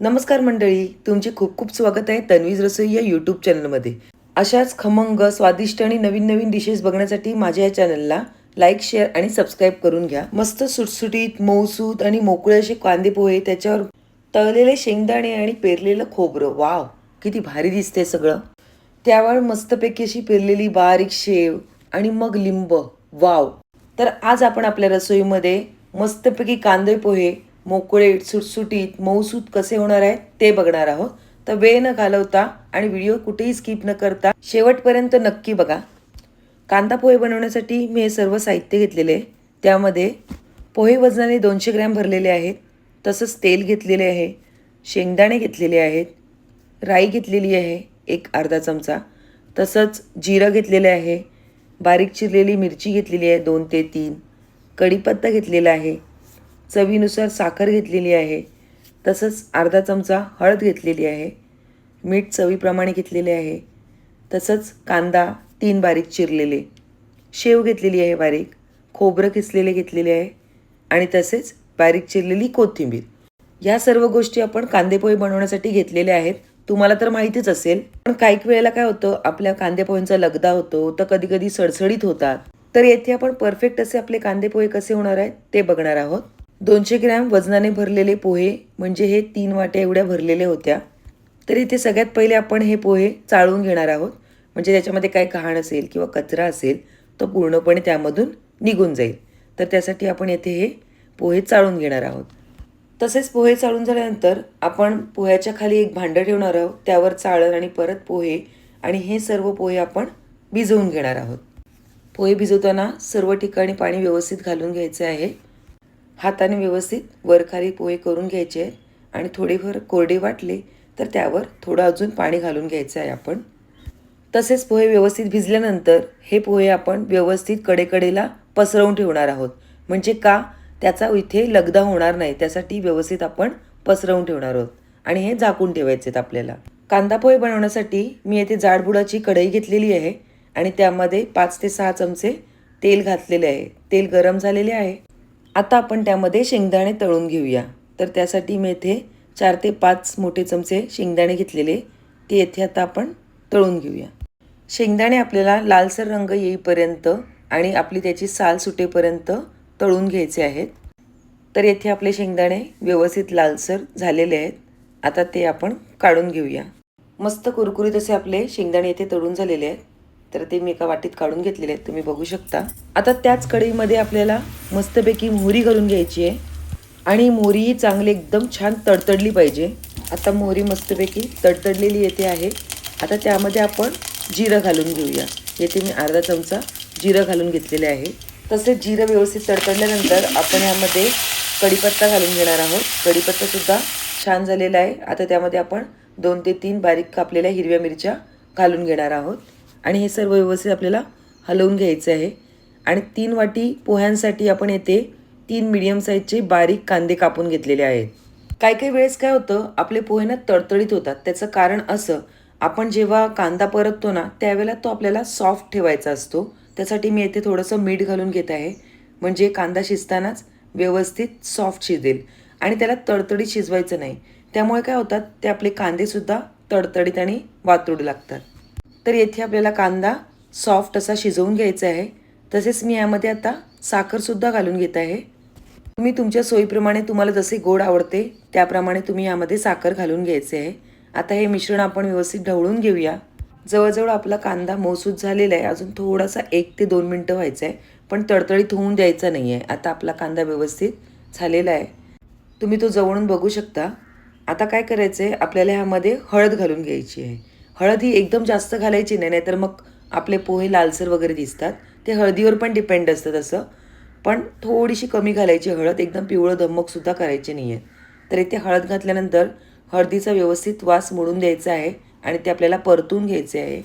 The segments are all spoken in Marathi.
नमस्कार मंडळी तुमचे खूप खूप स्वागत आहे तन्वीज रसोई या यूट्यूब चॅनलमध्ये अशाच खमंग स्वादिष्ट आणि नवीन नवीन डिशेस बघण्यासाठी माझ्या या चॅनलला लाईक शेअर आणि सबस्क्राईब करून घ्या. मस्त सुटसुटीत मऊसूत आणि मोकळे असे कांदे पोहे त्याच्यावर तळलेले शेंगदाणे आणि पेरलेलं खोबरं. वाव किती भारी दिसते सगळं. त्यावर मस्तपैकी अशी पेरलेली बारीक शेव आणि मग लिंब. वाव तर आज आपण आपल्या रसोईमध्ये मस्तपैकी कांदे पोहे मोकळे सुटसुटीत मऊसूत कसे होणार आहे ते बघणार आहोत. तर वेळ न घालवता आणि व्हिडिओ कुठेही स्किप न करता शेवटपर्यंत नक्की बघा. कांदा पोहे बनवण्यासाठी मी हे सर्व साहित्य घेतलेले आहे. त्यामध्ये पोहे वजनाने दोनशे ग्रॅम भरलेले आहेत. तसंच तेल घेतलेले आहे. शेंगदाणे घेतलेले आहेत. राई घेतलेली आहे एक अर्धा चमचा. तसंच जिरं घेतलेलं आहे. बारीक चिरलेली मिरची घेतलेली आहे दोन ते तीन. कढीपत्ता घेतलेला आहे. चवीनुसार साखर घेतलेली आहे. तसंच अर्धा चमचा हळद घेतलेली आहे. मीठ चवीप्रमाणे घेतलेले आहे. तसंच कांदा तीन बारीक चिरलेले. शेव घेतलेली आहे बारीक. खोबरं किसलेले घेतलेले आहे. आणि तसेच बारीक चिरलेली कोथिंबीर. या सर्व गोष्टी आपण कांदेपोहे बनवण्यासाठी घेतलेल्या आहेत. तुम्हाला तर माहितीच असेल. पण काही वेळेला काय होतं आपल्या कांदेपोह्यांचा लगदा होतो तर कधी कधी सडसडीत होतात. तर येथे आपण परफेक्ट असे आपले कांदेपोहे कसे होणार आहेत ते बघणार आहोत. दोनशे ग्रॅम वजनाने भरलेले पोहे म्हणजे हे तीन वाट्या एवढ्या भरलेल्या होत्या. तर इथे सगळ्यात पहिले आपण हे पोहे चाळून घेणार आहोत. म्हणजे त्याच्यामध्ये काय कहाण असेल किंवा कचरा असेल तो पूर्णपणे त्यामधून निघून जाईल. तर त्यासाठी आपण येथे हे पोहे चाळून घेणार आहोत. तसेच पोहे चाळून झाल्यानंतर आपण पोह्याच्या खाली एक भांडं ठेवणार आहोत. त्यावर चाळण आणि परत पोहे आणि हे सर्व पोहे आपण भिजवून घेणार आहोत. पोहे भिजवताना सर्व ठिकाणी पाणी व्यवस्थित घालून घ्यायचे आहे. हाताने व्यवस्थित वरखाली पोहे करून घ्यायचे आहे. आणि थोडेफार कोरडे वाटले तर त्यावर थोडं अजून पाणी घालून घ्यायचं आहे आपण. तसेच पोहे व्यवस्थित भिजल्यानंतर हे पोहे आपण व्यवस्थित कडेकडेला पसरवून ठेवणार आहोत. म्हणजे का? त्याचा इथे लगदा होणार नाही. त्यासाठी व्यवस्थित आपण पसरवून ठेवणार आहोत. आणि हे झाकून ठेवायचे आहेत आपल्याला. कांदा पोहे बनवण्यासाठी मी येथे जाडबुडाची कढई घेतलेली आहे. आणि त्यामध्ये पाच ते सहा चमचे तेल घातलेले आहे. तेल गरम झालेले आहे. आता आपण त्यामध्ये शेंगदाणे तळून घेऊया. तर त्यासाठी मी येथे चार ते पाच मोठे चमचे शेंगदाणे घेतलेले ते येथे आता आपण तळून घेऊया. शेंगदाणे आपल्याला लालसर रंग येईपर्यंत आणि आपली त्याची साल सुटेपर्यंत तळून घ्यायचे आहेत. तर येथे आपले शेंगदाणे व्यवस्थित लालसर झालेले आहेत. आता ते आपण काढून घेऊया. मस्त कुरकुरीत असे आपले शेंगदाणे येथे तळून झालेले आहेत. तर ते मी एका वाटीत काढून घेतलेले आहेत. तुम्ही बघू शकता. आता त्याच कढईमध्ये आपल्याला मस्तपैकी मोहरी घालून घ्यायची आहे. आणि मोहरी चांगली एकदम छान तडतडली पाहिजे. आता मोहरी मस्तपैकी तडतडलेली येते आहे. आता त्यामध्ये आपण जिरं घालून घेऊया. येथे मी अर्धा चमचा जिरं घालून घेतलेले आहे. तसेच जिरं व्यवस्थित तडतडल्यानंतर आपण यामध्ये कढीपत्ता घालून घेणार आहोत. कढीपत्तासुद्धा छान झालेला आहे. आता त्यामध्ये आपण दोन ते तीन बारीक कापलेल्या हिरव्या मिरच्या घालून घेणार आहोत. आणि हे सर्व व्यवस्थित आपल्याला हलवून घ्यायचं आहे. आणि तीन वाटी पोह्यांसाठी आपण येथे तीन मिडियम साईजचे बारीक कांदे कापून घेतलेले आहेत. काही काही वेळेस काय होतं आपले पोहे ना तडतडीत होतात. त्याचं कारण असं आपण जेव्हा कांदा परततो ना त्यावेळेला तो आपल्याला सॉफ्ट ठेवायचा असतो. त्यासाठी मी येथे थोडंसं मीठ घालून घेत आहे. म्हणजे कांदा शिजतानाच व्यवस्थित सॉफ्ट शिजेल. आणि त्याला तडतडीत शिजवायचं नाही. त्यामुळे काय होतात ते आपले कांदेसुद्धा तडतडीत आणि वातुड लागतात. तर येथे आपल्याला कांदा सॉफ्ट असा शिजवून घ्यायचा आहे. तसेच मी यामध्ये आता साखरसुद्धा घालून घेत आहे. तुम्ही तुमच्या सोयीप्रमाणे तुम्हाला जसे गोड आवडते त्याप्रमाणे तुम्ही यामध्ये साखर घालून घ्यायचे आहे. आता हे मिश्रण आपण व्यवस्थित ढवळून घेऊया. जवळजवळ आपला कांदा मौसूद झालेला आहे. अजून थोडासा एक ते दोन मिनटं व्हायचं आहे. पण तडतडीत होऊन द्यायचा नाही आहे. आता आपला कांदा व्यवस्थित झालेला आहे. तुम्ही तो जवळून बघू शकता. आता काय करायचं आहे? आपल्याला ह्यामध्ये हळद घालून घ्यायची आहे. हळद ही एकदम जास्त घालायची नाही नाहीतर मग आपले पोहे लालसर वगैरे दिसतात. ते हळदीवर पण डिपेंड असतं तसं. पण थोडीशी कमी घालायची हळद एकदम पिवळं दमकसुद्धा करायची नाही आहे तर इथे हळद घातल्यानंतर हळदीचा व्यवस्थित वास मोडून द्यायचा आहे आणि ते आपल्याला परतून घ्यायचे आहे.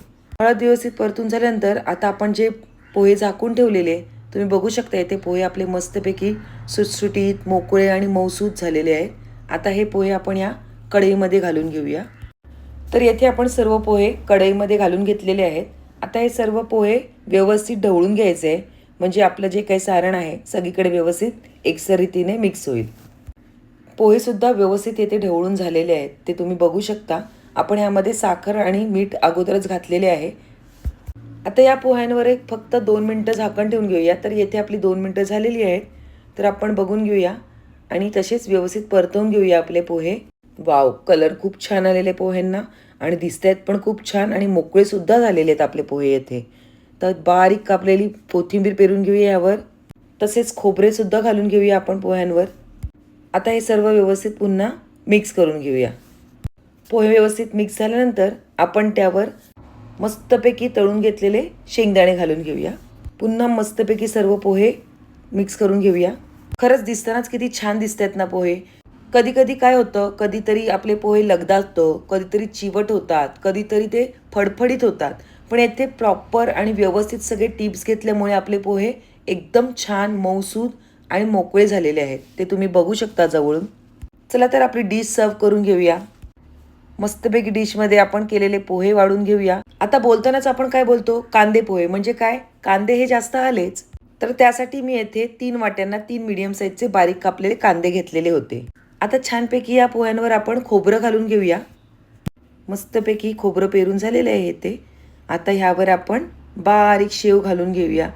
हळद व्यवस्थित परतून झाल्यानंतर आता आपण जे पोहे झाकून ठेवलेले तुम्ही बघू शकता इथे पोहे आपले मस्तपैकी सुटसुटीत मोकळे आणि मौसूद झालेले आहेत आता हे पोहे आपण या कढईमध्ये घालून घेऊया. तर येथे आपण सर्व पोहे कढईमध्ये घालून घेतलेले आहेत. आता हे सर्व पोहे व्यवस्थित ढवळून घ्यायचं आहे म्हणजे आपलं जे काही सारण आहे सगळीकडे व्यवस्थित एकसर रीतीने मिक्स होईल. पोहेसुद्धा व्यवस्थित येथे ढवळून झालेले आहेत. ते तुम्ही बघू शकता. आपण ह्यामध्ये साखर आणि मीठ अगोदरच घातलेले आहे. आता या पोह्यांवर एक फक्त दोन मिनटं झाकण ठेवून घेऊया. तर येथे आपली दोन मिनटं झालेली आहेत. तर आपण बघून घेऊया. आणि तसेच व्यवस्थित परतवून घेऊया आपले पोहे. वाव! कलर खूप छान आलेले पोह्यांना. आणि दिसत आहेत पण खूप छान आणि मोकळेसुद्धा झालेले आहेत आपले पोहे येथे. तर बारीक कापलेली कोथिंबीर पेरून घेऊया यावर. तसेच खोबरेसुद्धा घालून घेऊया आपण पोह्यांवर. आता हे सर्व व्यवस्थित पुन्हा मिक्स करून घेऊया. पोहे व्यवस्थित मिक्स झाल्यानंतर आपण त्यावर मस्तपैकी तळून घेतलेले शेंगदाणे घालून घेऊया. पुन्हा मस्तपैकी सर्व पोहे मिक्स करून घेऊया. खरंच दिसतानाच किती छान दिसत आहेत ना पोहे. कधी कधी काय होतं कधीतरी आपले पोहे लगदातो कधीतरी चिवट होतात कधीतरी ते फडफडीत होतात. पण येथे प्रॉपर आणि व्यवस्थित सगळे टिप्स घेतल्यामुळे आपले पोहे एकदम छान मऊसूद आणि मोकळे झालेले आहेत. ते तुम्ही बघू शकता जवळून. चला तर आपली डिश सर्व करून घेऊया. मस्तपैकी डिशमध्ये आपण केलेले पोहे वाढून घेऊया. आता बोलतानाच आपण काय बोलतो? कांदे पोहे. म्हणजे काय? कांदे हे जास्त आलेच. तर त्यासाठी मी येथे तीन वाट्यांना तीन मिडियम साईजचे बारीक कापलेले कांदे घेतलेले होते. आता छानपैकी या पोह्यांवर आपण खोबरं घालून घेऊया. मस्तपैकी खोबरं पेरून झालेले आहे ते. आता ह्यावर आपण बारीक शेव घालून घेऊया.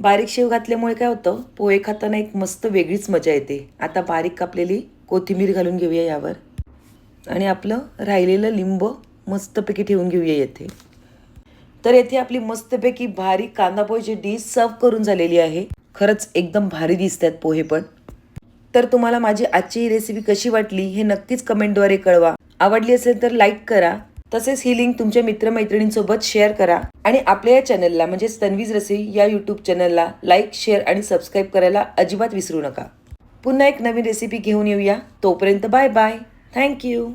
बारीक शेव घातल्यामुळे काय होतं पोहे खाताना एक मस्त वेगळीच मजा येते. आता बारीक कापलेली कोथिंबीर घालून घेऊया यावर. आणि आपलं राहिलेलं लिंब मस्तपैकी ठेवून घेऊया येथे. तर येथे आपली मस्तपैकी भारी कांदा पोहेची डिश सर्व करून झालेली आहे. खरंच एकदम भारी दिसत आहेत पोहे पण. तर तुम्हाला माझी आजची ही रेसिपी कशी वाटली हे नक्कीच कमेंटद्वारे कळवा. आवडली असेल तर लाईक करा. तसेच ही लिंक तुमच्या मित्रमैत्रिणींसोबत शेअर करा. आणि आपल्या या चॅनलला म्हणजेच तन्वीज रसी या यूट्यूब चॅनलला लाईक शेअर आणि सबस्क्राईब करायला अजिबात विसरू नका. पुन्हा एक नवीन रेसिपी घेऊन येऊया. तोपर्यंत बाय बाय थँक्यू